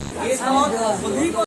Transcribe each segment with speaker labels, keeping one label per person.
Speaker 1: 예선 건들고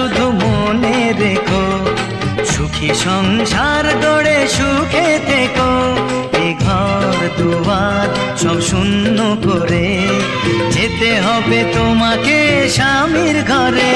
Speaker 2: শুধু মনে রেখো, সুখী সংসার গড়ে সুখে থেকো। এ ঘর, দুয়ার সব শূন্য করে যেতে হবে তোমাকে স্বামীর ঘরে।